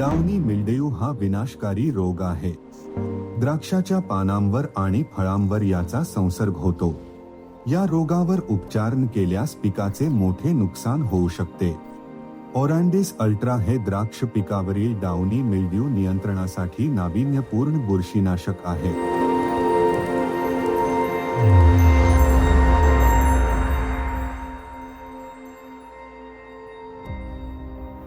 Downy मिल्डेयू हा विनाशकारी रोग आहे. द्राक्षाच्या पानांवर आणि फळांवर याचा संसर्ग होतो. या रोगावर उपचार केल्यास पिकाचे मोठे नुकसान होऊ शकते. ओरांडिस अल्ट्रा हे द्राक्ष पिकावरील डाउनी मिल्ड्यू नियंत्रणासाठी नाविन्यपूर्ण बुरशीनाशक आहे.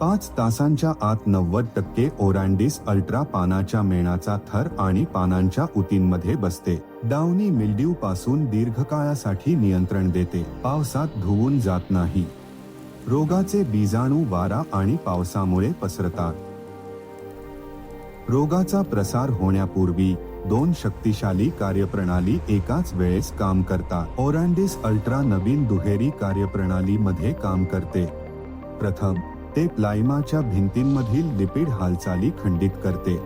पाच तासांच्या आत नव्वद टक्के ओरांडिस अल्ट्रा पानाच्या मेणाचा थर आणि पानांच्या उतींमध्ये बसते. डाउनी मिल्ड्यू पासून दीर्घकाळासाठी नियंत्रण देते. पावसात धुवून जात नाही. रोगाचे बीजाणू वारा आणि पावसामुळे पसरतात. रोगाचा प्रसार होण्यापूर्वी दोन शक्तिशाली कार्यप्रणाली एकाच वेळेस काम करतात. ओरांडिस अल्ट्रा नवीन दुहेरी कार्यप्रणालीमध्ये काम करते. प्रथम ते प्लायमाच्या भिंतींमधील लिपिड हालचाली खंडित करते.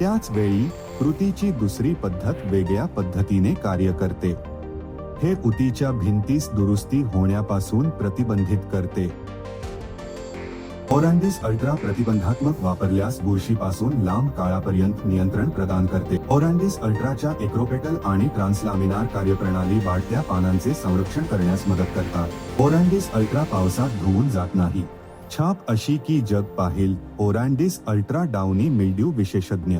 त्याच वेळी कृतीची दुसरी पद्धत वेगळ्या पद्धतीने कार्य करते. हे उतीच्या भिंतीस दुरुस्ती होण्यापासून प्रतिबंधित करते. ओरांडिस अल्ट्रा प्रतिबंधात्मक वापरल्यास बुरशीपासून लांब काळापर्यंत नियंत्रण प्रदान करते. ओरांडिस अल्ट्राच्या एक्रोपेटल आणि ट्रान्सलामिनार कार्यप्रणाली वाढत्या पानांचे संरक्षण करण्यास मदत करतात. ओरांडिस अल्ट्रा पावसात धुवून जात नाही. छाप अशी की जग पाहिल. ओरांडिस अल्ट्रा डाउनी मिल्ड्यू विशेषज्ञ